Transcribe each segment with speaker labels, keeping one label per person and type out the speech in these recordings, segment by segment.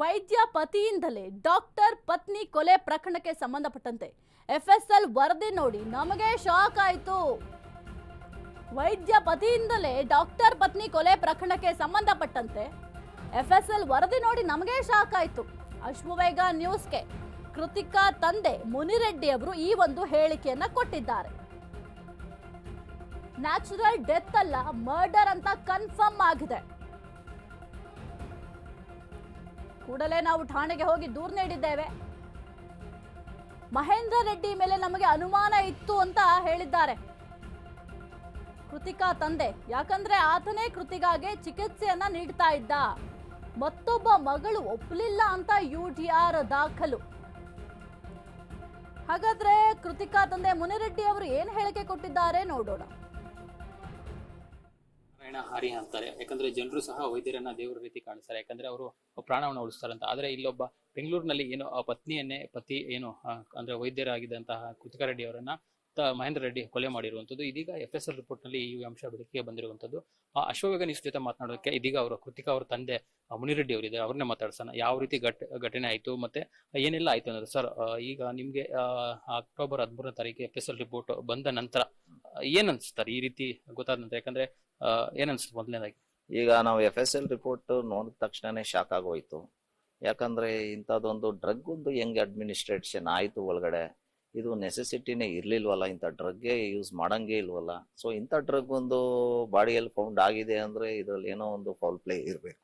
Speaker 1: ವೈದ್ಯ ಪತಿಯಿಂದಲೇ ಡಾಕ್ಟರ್ ಪತ್ನಿ ಕೊಲೆ ಪ್ರಕರಣಕ್ಕೆ ಸಂಬಂಧಪಟ್ಟಂತೆ ಎಫ್ಎಸ್ಎಲ್ ವರದಿ ನೋಡಿ ನಮಗೆ ಶಾಕ್ ಆಯಿತು. ವೈದ್ಯ ಪತಿಯಿಂದಲೇ ಡಾಕ್ಟರ್ ಪತ್ನಿ ಕೊಲೆ ಪ್ರಕರಣಕ್ಕೆ ಸಂಬಂಧಪಟ್ಟಂತೆ ಎಫ್ಎಸ್ಎಲ್ ವರದಿ ನೋಡಿ ನಮಗೆ ಶಾಕ್ ಆಯಿತು. ಅಶ್ವವೇಗ ನ್ಯೂಸ್ಗೆ ಕೃತಿಕಾ ತಂದೆ ಮುನಿರೆಡ್ಡಿ ಅವರು ಈ ಒಂದು ಹೇಳಿಕೆಯನ್ನ ಕೊಟ್ಟಿದ್ದಾರೆ. ನ್ಯಾಚುರಲ್ ಡೆತ್ ಅಲ್ಲ, ಮರ್ಡರ್ ಅಂತ ಕನ್ಫರ್ಮ್ ಆಗಿದೆ. ಕೂಡಲೇ ನಾವು ಠಾಣೆಗೆ ಹೋಗಿ ದೂರು ನೀಡಿದ್ದೇವೆ. ಮಹೇಂದ್ರ ರೆಡ್ಡಿ ಮೇಲೆ ನಮಗೆ ಅನುಮಾನ ಇತ್ತು ಅಂತ ಹೇಳಿದ್ದಾರೆ. ಕೃತಿಕಾ ತಂದೆ, ಯಾಕಂದ್ರೆ ಆತನೇ ಕೃತಿಗಾಗೆ ಚಿಕಿತ್ಸೆಯನ್ನ ನೀಡ್ತಾ ಇದ್ದ. ಮತ್ತೊಬ್ಬ ಮಗಳು ಒಪ್ಪಲಿಲ್ಲ ಅಂತ ಯು ಟಿ ಆರ್ ದಾಖಲು. ಹಾಗಾದ್ರೆ ಕೃತಿಕಾ ತಂದೆ ಮುನಿರೆಡ್ಡಿ ಅವರು ಏನ್ ಹೇಳಿಕೆ ಕೊಟ್ಟಿದ್ದಾರೆ ನೋಡೋಣ.
Speaker 2: ನಾರಾಯಣ ಹಾರಿ ಅಂತಾರೆ. ಯಾಕಂದ್ರೆ ಜನರು ಸಹ ವೈದ್ಯರನ್ನ ದೇವರ ರೀತಿ ಕಾಣಿಸ್ತಾರೆ. ಯಾಕಂದ್ರೆ ಅವರು ಪ್ರಾಣವನ್ನು ಅಂತ. ಆದ್ರೆ ಇಲ್ಲೊಬ್ಬ ಬೆಂಗಳೂರಿನಲ್ಲಿ ಏನು, ಆ ಪತ್ನಿಯನ್ನೇ, ಪತಿ ಏನು ಅಂದ್ರೆ ವೈದ್ಯರಾಗಿದ್ದಂತಹ ಕೃತಿಕಾ ರೆಡ್ಡಿ ಅವರನ್ನ ಮಹೇಂದ್ರ ರೆಡ್ಡಿ ಕೊಲೆ ಮಾಡಿರುವಂಥದ್ದು. ಇದೀಗ ಎಫ್ ಎಸ್ ಎಲ್ ರಿಪೋರ್ಟ್ನಲ್ಲಿ ಈ ಅಂಶ ಬೆಳಕಿಗೆ ಬಂದಿರುವಂತದ್ದು ಆ ಅಶ್ವವೇಗ ನ್ಯೂಸ್ ಜೊತೆ ಮಾತನಾಡೋಕೆ ಇದೀಗ ಅವರು ಕೃತಿಕ ಅವರ ತಂದೆ ಮುನಿ ಮುನಿರೆಡ್ಡಿ ಅವರಿದ್ದಾರೆ. ಅವ್ರನ್ನೇ ಮಾತಾಡ್ಸೋಣ. ಯಾವ ರೀತಿ ಘಟ, ಘಟನೆ ಆಯ್ತು ಮತ್ತೆ ಏನೆಲ್ಲ ಆಯ್ತು ಅನ್ನೋದು ಸರ್ ಈಗ ನಿಮ್ಗೆ ಅಕ್ಟೋಬರ್ ಹದಿಮೂರನೇ ತಾರೀಕು ಎಫ್ ಎಸ್ ಎಲ್ ರಿಪೋರ್ಟ್ ಬಂದ ನಂತರ ಏನ್ ಅನ್ಸ್ತಾರೆ ಈ ರೀತಿ ಗೊತ್ತಾದ ನಂತರ? ಯಾಕಂದ್ರೆ ಆ, ಏನ್ ಅನ್ಸುತ್ತೆ ಮೊದಲನೇದಾಗಿ?
Speaker 3: ಈಗ ನಾವು ಎಫ್ ಎಸ್ ಎಲ್ ರಿಪೋರ್ಟ್ ನೋಡಿದ ತಕ್ಷಣನೇ ಶಾಕ್ ಆಗೋಯ್ತು. ಯಾಕಂದ್ರೆ ಇಂಥದ್ದೊಂದು ಡ್ರಗ್ ಒಂದು ಹೆಂಗ್ ಅಡ್ಮಿನಿಸ್ಟ್ರೇಷನ್ ಆಯಿತು ಒಳಗಡೆ. ಇದು ನೆಸೆಸಿಟಿನೇ ಇರಲಿಲ್ವಲ್ಲ ಇಂಥ ಡ್ರಗ್ಗೆ ಯೂಸ್ ಮಾಡಂಗೆ ಇಲ್ವಲ್ಲ. ಸೊ ಇಂಥ ಡ್ರಗ್ ಒಂದು ಬಾಡಿಯಲ್ಲಿ ಫೌಂಡ್ ಆಗಿದೆ ಅಂದ್ರೆ ಇದ್ರಲ್ಲಿ ಏನೋ ಒಂದು ಫೌಲ್ ಪ್ಲೇ ಇರಬೇಕು.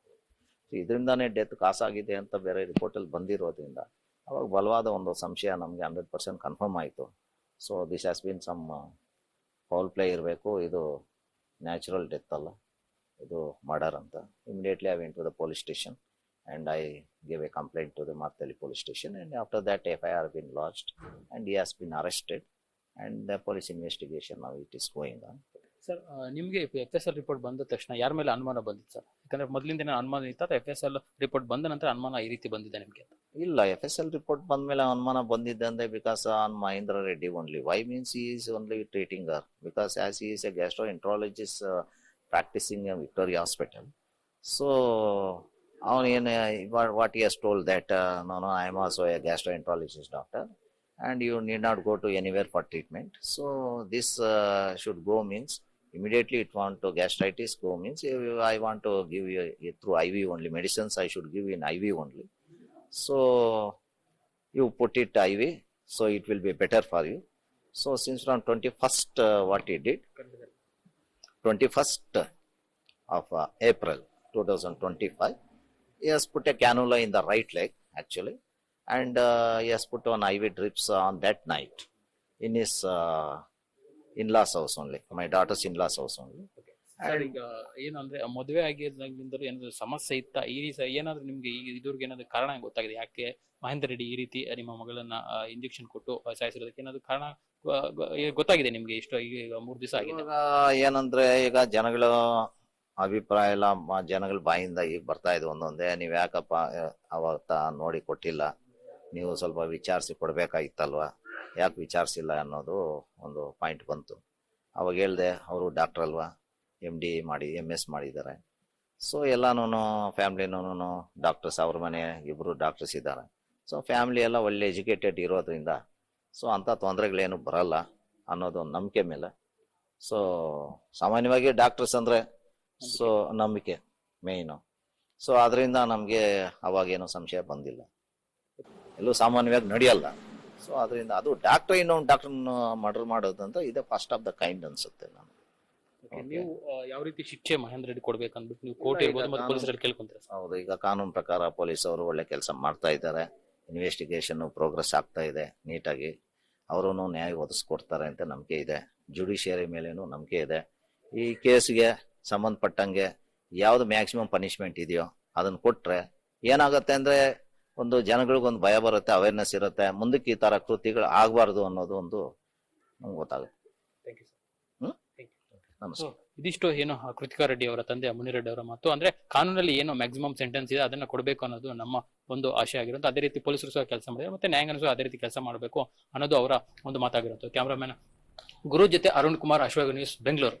Speaker 3: ಇದರಿಂದಾನೇ ಡೆತ್ ಕಾಸಾಗಿದೆ ಅಂತ ಬೇರೆ ರಿಪೋರ್ಟಲ್ಲಿ ಬಂದಿರೋದ್ರಿಂದ ಅವಾಗ ಬಲವಾದ ಒಂದು ಸಂಶಯ ನಮಗೆ ಹಂಡ್ರೆಡ್ ಪರ್ಸೆಂಟ್ ಕನ್ಫರ್ಮ್ ಆಯಿತು. So this has been some foul play ಇರಬೇಕು. ಇದು ನ್ಯಾಚುರಲ್ ಡೆತ್ ಅಲ್ಲ. ಇದು ಮರ್ಡರ್ ಅಂತ. Immediately I went to the police station and I give a complaint to the Marathahalli police station and after that F I R been lost and he has been arrested and the police investigation ನಾವು it is going on
Speaker 2: sir ನಿಮಗೆ F S L report ಬಂದ ತಕ್ಷಣ ಯಾರ ಮೇಲೆ ಅನುಮಾನ ಬಂದಿತ್ತು sir ಯಾಕಂದ್ರೆ ಮೊದಲಿಂದ ಅನುಮಾನ ಇತ್ತ ಎಫ್ ಎಸ್ ಎಲ್ ರಿಪೋರ್ಟ್ ಬಂದ ನಂತರ ಅನುಮಾನ ಈ ರೀತಿ ಬಂದಿದೆ ನಿಮಗೆ ಅಂತ.
Speaker 3: ಇಲ್ಲ ಎಫ್ ಎಸ್ ಎಲ್ ರಿಪೋರ್ಟ್ ಬಂದ್ಮೇಲೆ ಅನುಮಾನ ಬಂದಿದ್ದೆ ಅಂದ್ರೆ because on Mahendra Reddy only why means he is only treating uh because as is a gastroenterologist practicing Victoria hospital so ಅವನೇನು what he has told that uh, no no I am also a gastroenterologist doctor and you need not go to anywhere for treatment so this uh, should go means immediately it want to gastritis go means if I want to give you a- through IV only medicines I should give in IV only so you put it IV so it will be better for you. So since on 21st uh, what he did? 21st of uh, April 2025 he has put a cannula in the right leg actually and uh, he has put on IV drips on that night in his uh, in-laws house only my daughter's in-laws house only
Speaker 2: sir ಈಗ ಏನಂದ್ರೆ ಮದುವೆ ಆಗಿದ್ದಾಗಿಂದಲೂ ಏನಾದ್ರು ಸಮಸ್ಯೆ ಇತ್ತ? ಈ ರೀತಿ ಏನಾದ್ರು ನಿಮ್ಗೆ ಈ ಇದುವರೆಗೆ ಏನಾದ್ರು ಕಾರಣ ಗೊತ್ತಾಗಿದೆ? ಯಾಕೆ ಮಹೇಂದ್ರ ರೆಡ್ಡಿ ಈ ರೀತಿ ನಿಮ್ಮ ಮಗಳನ್ನ ಇಂಜೆಕ್ಷನ್ ಕೊಟ್ಟು ಸಾಯಿಸಿರೋದಕ್ಕೆ ಏನಾದ್ರು ಕಾರಣ ಗೊತ್ತಾಗಿದೆ ನಿಮ್ಗೆ ಇಷ್ಟು ಈಗ ಮೂರ್ ದಿವಸ ಆಗಿದೆ?
Speaker 3: ಇವಾಗ ಏನಂದ್ರೆ ಈಗ ಜನಗಳ ಅಭಿಪ್ರಾಯ ಎಲ್ಲ ಮ- ಜನಗಳ ಬಾಯಿಂದ ಈಗ ಬರ್ತಾ ಇದೆ ಒಂದೊಂದೇ. ನೀವ್ ಯಾಕಪ್ಪ ಅವಾಗ ಅವತ್ತ ನೋಡಿ ಕೊಟ್ಟಿಲ್ಲ? ನೀವು ಸ್ವಲ್ಪ ವಿಚಾರಿಸಿ ಕೊಡ್ಬೇಕಾಗಿತ್ತಲ್ವಾ? ಯಾಕೆ ವಿಚಾರಿಸಿಲ್ಲ ಅನ್ನೋದು ಒಂದು ಪಾಯಿಂಟ್ ಬಂತು. ಅವಾಗ ಹೇಳ್ದೆ ಅವರು ಡಾಕ್ಟರ್ ಅಲ್ವಾ? ಎಂ ಡಿ ಮಾಡಿ ಎಂ ಎಸ್ ಮಾಡಿದ್ದಾರೆ. ಸೊ ಎಲ್ಲಾನು ಫ್ಯಾಮ್ಲಿನೂ ಡಾಕ್ಟರ್ಸ್ ಅವ್ರ ಮನೆ ಇಬ್ಬರು ಡಾಕ್ಟರ್ಸ್ ಇದ್ದಾರೆ. ಸೊ ಫ್ಯಾಮ್ಲಿ ಎಲ್ಲ ಒಳ್ಳೆ ಎಜುಕೇಟೆಡ್ ಇರೋದ್ರಿಂದ ಸೊ ಅಂಥ ತೊಂದರೆಗಳೇನು ಬರಲ್ಲ ಅನ್ನೋದು ನಂಬಿಕೆ ಮೇಲೆ. ಸೊ ಸಾಮಾನ್ಯವಾಗಿ ಡಾಕ್ಟರ್ಸ್ ಅಂದರೆ ಸೊ ನಂಬಿಕೆ ಮೇಯ್ನು. ಸೊ ಅದರಿಂದ ನಮಗೆ ಅವಾಗೇನು ಸಂಶಯ ಬಂದಿಲ್ಲ. ಎಲ್ಲೂ ಸಾಮಾನ್ಯವಾಗಿ ನಡೆಯಲ್ಲ. ಸೊ ಅದರಿಂದ ಅದು ಡಾಕ್ಟರ್ ಇನ್ನೊಂದು ಡಾಕ್ಟರ್ ಮರ್ಡರ್ ಮಾಡೋದಂತ ಇದೇ ಫಸ್ಟ್ ಆಫ್ ದ ಕೈಂಡ್ ಅನ್ಸುತ್ತೆ ನಾನು
Speaker 2: ನೀವು ಯಾವ ರೀತಿ ಶಿಕ್ಷೆ ಮಹೇಂದ್ರ ರೆಡ್ಡಿ ಕೊಡ್ಬೇಕಂದ್ಬಿಟ್ಟು ನೀವು ಕೋರ್ಟ್
Speaker 3: ಈಗ
Speaker 2: ಇರ್ಬೋದು ಮತ್ತೆ ಪೊಲೀಸರಲ್ಲಿ ಕೇಳ್ಕೊಂತೀರಾ ಸರ್?
Speaker 3: ಹೌದು ಈಗ ಕಾನೂನು ಪ್ರಕಾರ ಪೊಲೀಸ್ ಅವರು ಒಳ್ಳೆ ಕೆಲಸ ಮಾಡ್ತಾ ಇದ್ದಾರೆ. ಇನ್ವೆಸ್ಟಿಗೇಷನ್ ಪ್ರೋಗ್ರೆಸ್ ಆಗ್ತಾ ಇದೆ ನೀಟಾಗಿ. ಅವರು ನ್ಯಾಯ ಒದಗಿಸ್ಕೊಡ್ತಾರೆ ಅಂತ ನಂಬಿಕೆ ಇದೆ. ಜುಡಿಷಿಯರಿ ಮೇಲೇನು ನಂಬಿಕೆ ಇದೆ. ಈ ಕೇಸ್ಗೆ ಸಂಬಂಧಪಟ್ಟಂಗೆ ಯಾವ್ದು ಮ್ಯಾಕ್ಸಿಮಮ್ ಪನಿಷ್ಮೆಂಟ್ ಇದೆಯೋ ಅದನ್ನ ಕೊಟ್ರೆ ಏನಾಗುತ್ತೆ ಅಂದ್ರೆ ಒಂದು ಜನಗಳಿಗೊಂದು ಭಯ ಬರುತ್ತೆ ಅವೇರ್ನೆಸ್ ಇರುತ್ತೆ. ಮುಂದಕ್ಕೆ ಈ ತರ ಕೃತಿಗಳು ಆಗಬಾರ್ದು ಅನ್ನೋದು ಒಂದು ನಮ್ಗೆ ಗೊತ್ತಾಗುತ್ತೆ.
Speaker 2: Thank you
Speaker 3: sir
Speaker 2: thank you
Speaker 3: ನಮಸ್ಕಾರ.
Speaker 2: ಇದಿಷ್ಟು ಏನು ಕೃತಿಕಾ ರೆಡ್ಡಿ ಅವರ ತಂದೆ, ಮುನಿರೆಡ್ಡಿ ಅವರ ಮಾತು. ಅಂದ್ರೆ ಕಾನೂನಲ್ಲಿ ಏನು ಮ್ಯಾಕ್ಸಿಮಮ್ ಸೆಂಟೆನ್ಸ್ ಇದೆ, ಅದನ್ನ ಕೊಡಬೇಕು ಅನ್ನೋದು ನಮ್ಮ ಒಂದು ಆಶೆ ಅದೇ ರೀತಿ ಪೊಲೀಸರು ಸಹ ಕೆಲಸ ಮಾಡಿದ್ರೆ ಮತ್ತೆ ನ್ಯಾಯಾಂಗನೂ ಸಹ ಅದೇ ರೀತಿ ಕೆಲಸ ಮಾಡಬೇಕು ಅನ್ನೋದು ಅವರ ಒಂದು ಮಾತಾಗಿರುತ್ತೆ. ಕ್ಯಾಮ್ರಾಮನ್ ಗುರು ಜೊತೆ ಅರುಣ್ ಕುಮಾರ್ ಅಶ್ವಗ ನ್ಯೂಸ್ ಬೆಂಗಳೂರು.